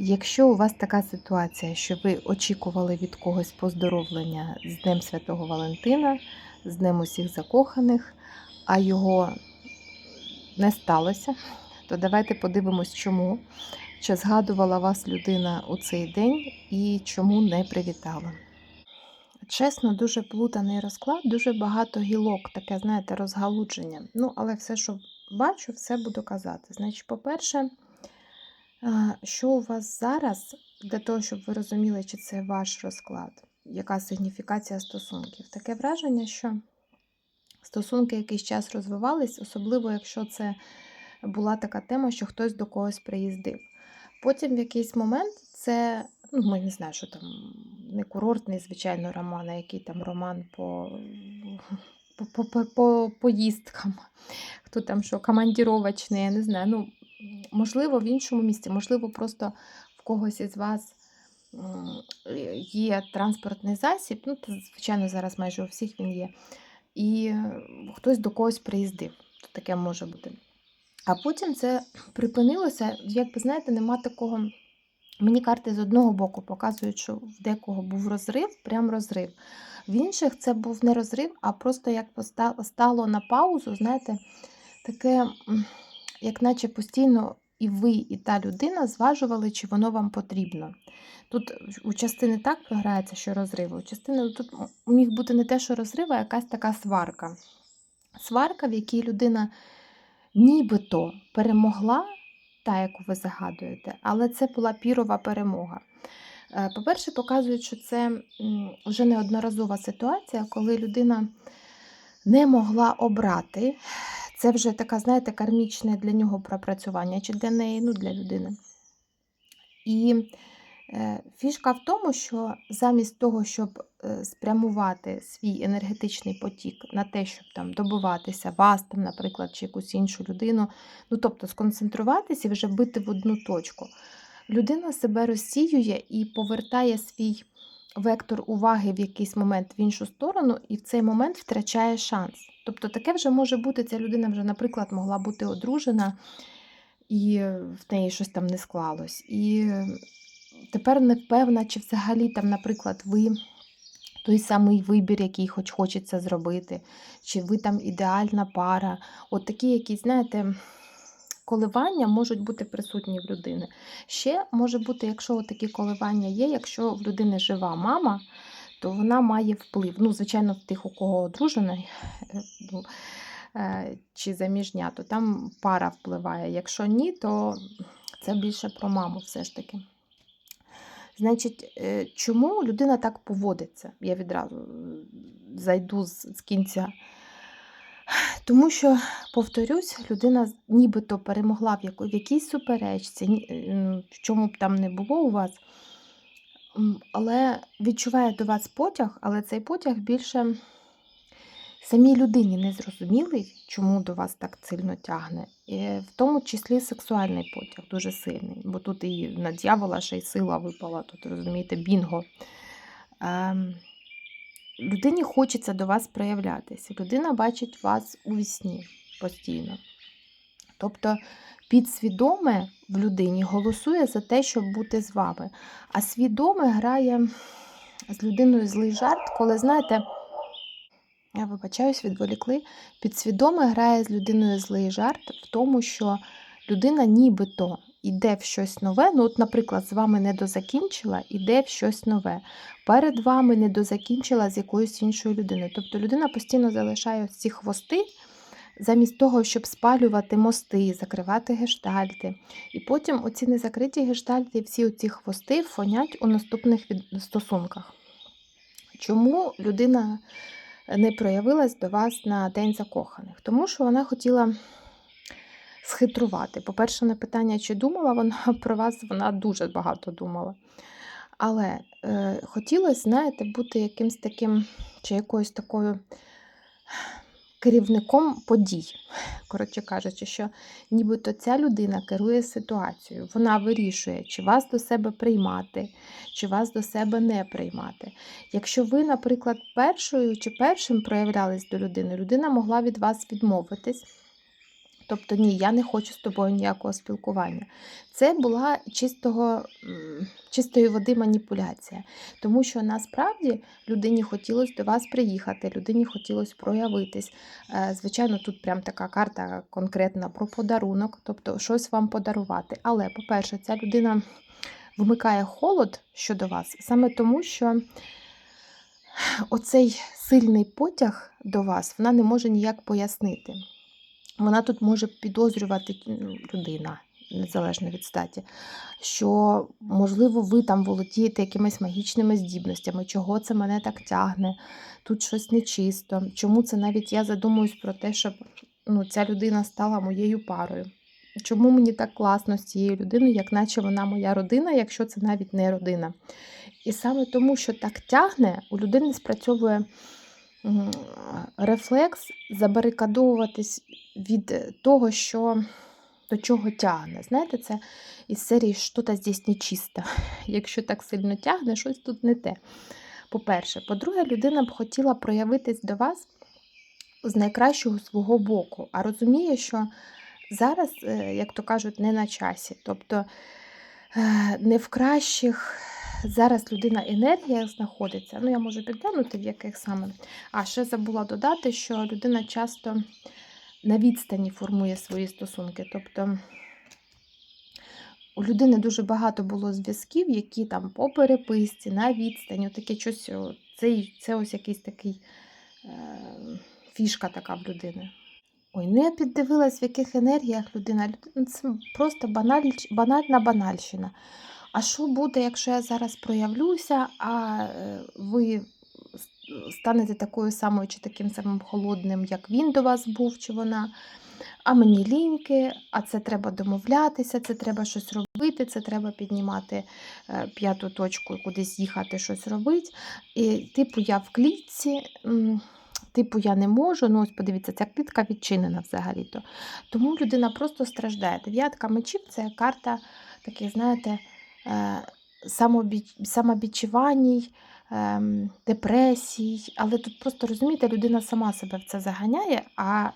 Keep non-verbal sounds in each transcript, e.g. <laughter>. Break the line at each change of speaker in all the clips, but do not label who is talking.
Якщо у вас така ситуація, що ви очікували від когось поздоровлення з Днем Святого Валентина, з Днем усіх закоханих, а його не сталося, то давайте подивимось, чому. Чи згадувала вас людина у цей день і чому не привітала. Чесно, дуже плутаний розклад, дуже багато гілок, таке, знаєте, розгалудження. Ну, але все, що бачу, все буду казати. Значить, по-перше, Що у вас зараз, для того, щоб ви розуміли, чи це ваш розклад, яка сигніфікація стосунків? Таке враження, що стосунки якийсь час розвивались, особливо якщо це була така тема, що хтось до когось приїздив. Потім в якийсь момент це, ну, ми не знаю, що там не курортний, звичайно, роман, а який там роман по, по, по, по, по поїздкам, хто там що, командіровочний, я не знаю. ну, Можливо, в іншому місці, можливо, просто в когось із вас є транспортний засіб. Ну, звичайно, зараз майже у всіх він є. І е, хтось до когось приїздив. Таке може бути. А потім це припинилося, як ви знаєте, нема такого. Мені карти з одного боку показують, що в декого був розрив, прям розрив. В інших це був не розрив, а просто як стало на паузу, знаєте, таке, як наче постійно і ви, і та людина зважували, чи воно вам потрібно. Тут у частини так програється, що розрив, у частини тут міг бути не те, що розрив, а якась така сварка. Сварка, в якій людина нібито перемогла, та, яку ви загадуєте, але це була пірова перемога. Е, По-перше, показують, що це вже неодноразова ситуація, коли людина не могла обрати. Це вже така, знаєте, кармічне для нього пропрацювання, чи для неї, ну, для людини. І е, фішка в тому, що замість того, щоб е, спрямувати свій енергетичний потік на те, щоб там добиватися вас, там, наприклад, чи якусь іншу людину, ну тобто сконцентруватися і вже бити в одну точку, людина себе розсіює і повертає свій вектор уваги в якийсь момент в іншу сторону, і в цей момент втрачає шанс. Тобто таке вже може бути, ця людина вже, наприклад, могла бути одружена, і в неї щось там не склалось. І тепер не впевнена, чи взагалі там, наприклад, ви той самий вибір, який хоч хочеться зробити, чи ви там ідеальна пара. От такі якісь, знаєте, коливання можуть бути присутні в людини. Ще може бути, якщо такі коливання є, якщо в людини жива мама, то вона має вплив. Ну, звичайно, в тих, у кого одружена е, чи заміжня, то там пара впливає. Якщо ні, то це більше про маму все ж таки. Значить, е, чому людина так поводиться? Я відразу е, зайду з кінця. Тому що, повторюсь, людина нібито перемогла в, якійсь суперечці, е, в чому б там не було у вас, але відчуває до вас потяг, але цей потяг більше самій людині не зрозумілий, чому до вас так сильно тягне. І в тому числі сексуальний потяг дуже сильний, бо тут і на дьявола ще й сила випала, тут розумієте, бінго. Людині хочеться до вас проявлятися. Людина бачить вас у вісні постійно. Тобто підсвідоме в людині голосує за те, щоб бути з вами. А свідоме грає з людиною злий жарт, коли, знаєте, я вибачаюсь, відволікли. Підсвідоме грає з людиною злий жарт в тому, що людина нібито йде в щось нове. Ну, от, наприклад, з вами не дозакінчила, іде в щось нове. Перед вами не дозакінчила з якоюсь іншою людиною. Тобто людина постійно залишає ці хвости, замість того, щоб спалювати мости, закривати гештальти. І потім оці незакриті гештальти, всі оці хвости фонять у наступних стосунках. Чому людина не проявилась до вас на День закоханих? Тому що вона хотіла схитрувати. По-перше, на питання, чи думала вона <laughs> про вас, вона дуже багато думала. Але е, хотілося, знаєте, бути якимсь таким чи якоюсь такою керівником подій. Коротше кажучи, що нібито ця людина керує ситуацією. Вона вирішує, чи вас до себе приймати, чи вас до себе не приймати. Якщо ви, наприклад, першою чи першим проявлялись до людини, людина могла від вас відмовитись. Тобто, ні, я не хочу з тобою ніякого спілкування. Це була чистого, чистої води маніпуляція. Тому що насправді людині хотілося до вас приїхати, людині хотілося проявитись. Е, Звичайно, тут прям така карта конкретна про подарунок, тобто щось вам подарувати. Але, по-перше, ця людина вмикає холод щодо вас саме тому, що оцей сильний потяг до вас вона не може ніяк пояснити. Вона тут може підозрювати людина, незалежно від статі, що, можливо, ви там володієте якимись магічними здібностями, чого це мене так тягне, тут щось нечисто. Чому це навіть я задумуюсь про те, щоб ну, ця людина стала моєю парою. Чому мені так класно з цією людиною, як наче вона моя родина, якщо це навіть не родина. І саме тому, що так тягне, у людини спрацьовує рефлекс забарикадовуватись від того, що до чого тягне. Знаєте, це із серії «Що-то здесь нечисто. <laughs> Якщо так сильно тягне, щось тут не те. По-перше, по-друге, людина б хотіла проявитись до вас з найкращого свого боку, а розуміє, що зараз, е, як то кажуть, не на часі. Тобто е, не в кращих зараз людина енергія знаходиться. Ну, я можу підглянути, в яких саме. А ще забула додати, що людина часто на відстані формує свої стосунки. Тобто у людини дуже багато було зв'язків, які там по переписці, на відстані, таке щось, це, це ось якийсь такий е, фішка така в людини. Ой, я піддивилась, в яких енергіях людина. Ну, Це просто баналь, банальна банальщина. А що буде, якщо я зараз проявлюся, а е, ви станете такою самою чи таким самим холодним, як він до вас був, чи вона? А мені ліньки, а це треба домовлятися, це треба щось робити, це треба піднімати е, п'яту точку кудись їхати, щось робити. І, типу, я в клітці, типу, я не можу. Ну, ось подивіться, ця клітка відчинена взагалі-то. Тому людина просто страждає. Дев'ятка мечів це карта таких, знаєте, самобічуваній, ем, депресій. Але тут просто розумієте, людина сама себе в це заганяє, а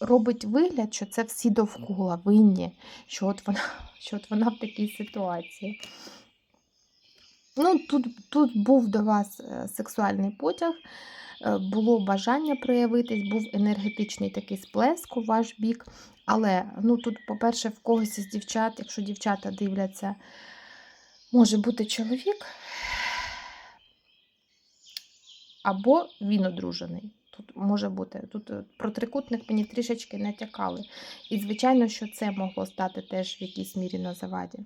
робить вигляд, що це всі довкола винні, що от вона, <laughs> що от вона в такій ситуації. Ну, тут, тут був до вас е, сексуальний потяг, е, було бажання проявитись, був енергетичний такий сплеск у ваш бік. Але ну, тут, по-перше, в когось із дівчат, якщо дівчата дивляться, може бути чоловік, або він одружений. Тут може бути. Тут е, про трикутник мені трішечки натякали. І, звичайно, що це могло стати теж в якійсь мірі на заваді.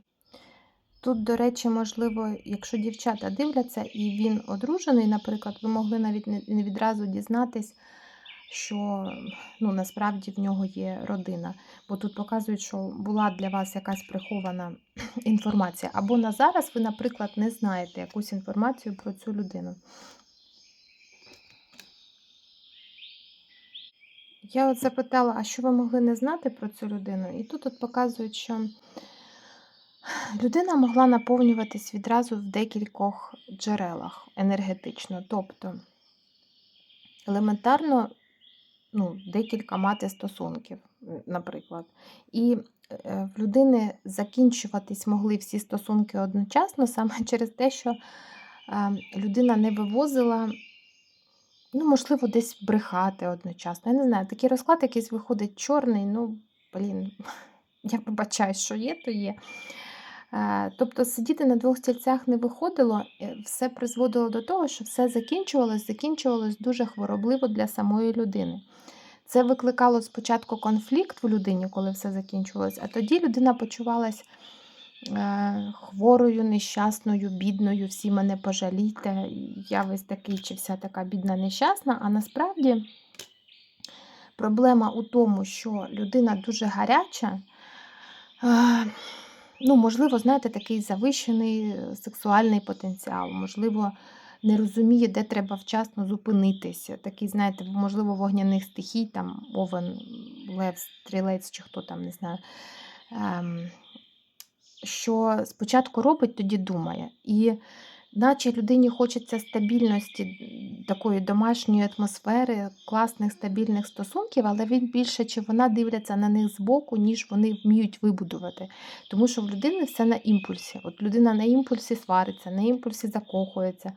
Тут, до речі, можливо, якщо дівчата дивляться і він одружений, наприклад, ви могли навіть не не відразу дізнатись, що ну, насправді в нього є родина. Бо тут показують, що була для вас якась прихована <clears throat> інформація. Або на зараз ви, наприклад, не знаєте якусь інформацію про цю людину. Я от запитала, а що ви могли не знати про цю людину? І тут от показують, що людина могла наповнюватись відразу в декількох джерелах енергетично. Тобто елементарно ну, декілька мати стосунків, наприклад. І е, в людини закінчуватись могли всі стосунки одночасно саме <laughs> через те, що е, людина не вивозила Ну, можливо, десь брехати одночасно. Я не знаю, такий розклад якийсь виходить чорний, ну, блін, <laughs> я вибачаю, що є, то є. Е, Тобто сидіти на двох стільцях не виходило, е, все призводило до того, що все закінчувалось, закінчувалось дуже хворобливо для самої людини. Це викликало спочатку конфлікт в людині, коли все закінчувалось, а тоді людина почувалась е, хворою, нещасною, бідною, всі мене пожалійте, я весь такий чи вся така бідна, нещасна. А насправді проблема у тому, що людина дуже гаряча. Ну, можливо, знаєте, такий завищений е, сексуальний потенціал, можливо, не розуміє, де треба вчасно зупинитися. Такий, знаєте, можливо, вогняних стихій, там овен, лев, стрілець чи хто там, не знаю. Ем, що спочатку робить, тоді думає. І наче людині хочеться стабільності, такої домашньої атмосфери, класних стабільних стосунків, але він більше чи вона дивляться на них збоку, ніж вони вміють вибудувати. Тому що в людини все на імпульсі. От людина на імпульсі свариться, на імпульсі закохується.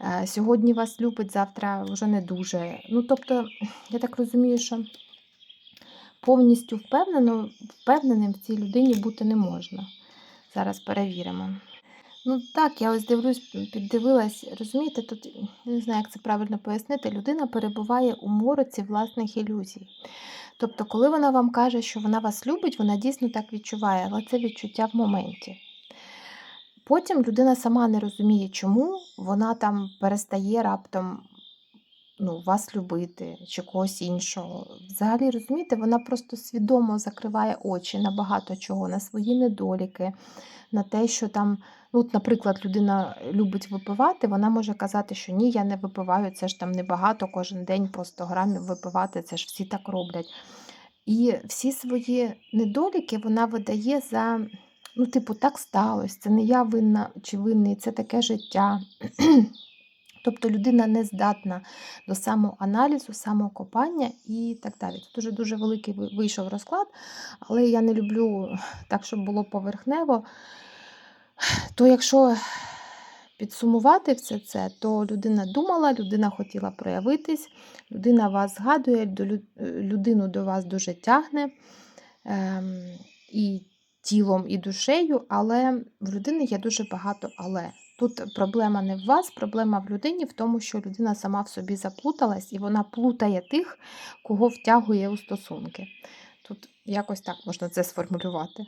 Е, Сьогодні вас любить, завтра вже не дуже. Ну, тобто, я так розумію, що повністю впевнено, впевненим в цій людині бути не можна. Зараз перевіримо. Ну так, я ось дивлюсь, піддивилась, розумієте, тут не знаю, як це правильно пояснити. Людина перебуває у мороці власних ілюзій. Тобто, коли вона вам каже, що вона вас любить, вона дійсно так відчуває, але це відчуття в моменті. Потім людина сама не розуміє, чому вона там перестає раптом ну, вас любити чи когось іншого. Взагалі, розумієте, вона просто свідомо закриває очі на багато чого, на свої недоліки, на те, що там, ну, наприклад, людина любить випивати, вона може казати, що ні, я не випиваю, це ж там небагато кожен день по 100 грамів випивати, це ж всі так роблять. І всі свої недоліки вона видає за, ну, типу, так сталося, це не я винна чи винний, це таке життя. Тобто людина не здатна до самоаналізу, самокопання і так далі. Тут дуже дуже великий вийшов розклад, але я не люблю так, щоб було поверхнево. То якщо підсумувати все це, то людина думала, людина хотіла проявитись, людина вас згадує, людину до вас дуже тягне ем, і тілом, і душею, але в людини є дуже багато але. Тут проблема не в вас, проблема в людині в тому, що людина сама в собі заплуталась і вона плутає тих, кого втягує у стосунки. Тут якось так можна це сформулювати.